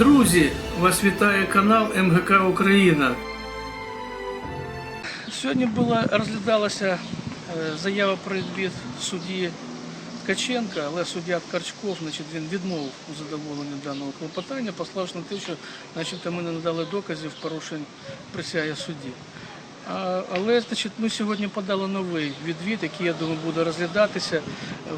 Друзі, вас вітає канал МГК Україна. Сьогодні була розглядалася е, заява про відвід судді Ткаченка, але суддя Карчков значить, він відмовив у задоволенні даного клопотання, пославши на те, що значить, ми не надали доказів порушень присяги судді. Але значить, ми сьогодні подали новий відвід, який, я думаю, буде розглядатися.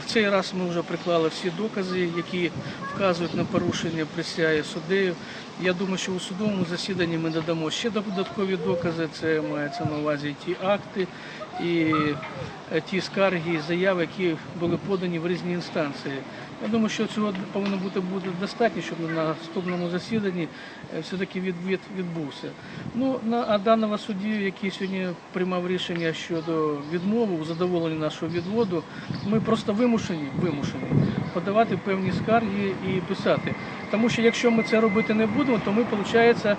В цей раз ми вже приклали всі докази, які вказують на порушення присяги суддею. Я думаю, що у судовому засіданні ми додамо ще додаткові докази. Це мається на увазі ті акти і е, ті скарги і заяви, які були подані в різні інстанції. Я думаю, що цього повинно бути буде достатньо, щоб на наступному засіданні е, все-таки відвід відбувся. Ну, на а даного суддю, який сьогодні приймав рішення щодо відмови у задоволенні нашого відводу, ми просто вимушені, вимушені подавати певні скарги і писати. Тому що якщо ми це робити не будемо, то ми, виходить,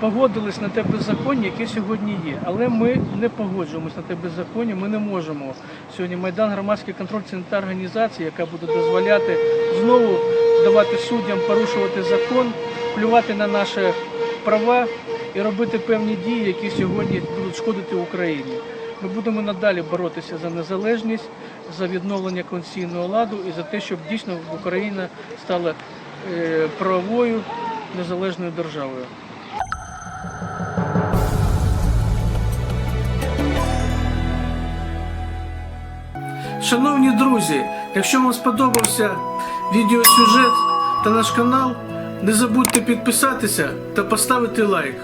погодились на те беззаконня, яке сьогодні є. Але ми не погоджуємося на те беззаконня. Ми не можемо сьогодні Майдан громадський контроль це не та організація, яка буде дозволяти знову давати суддям порушувати закон, плювати на наші права і робити певні дії, які сьогодні будуть шкодити Україні. Ми будемо надалі боротися за незалежність, за відновлення конституційного ладу і за те, щоб дійсно Україна стала е, правовою незалежною державою. Шановні друзі, якщо вам сподобався відеосюжет та наш канал, не забудьте підписатися та поставити лайк.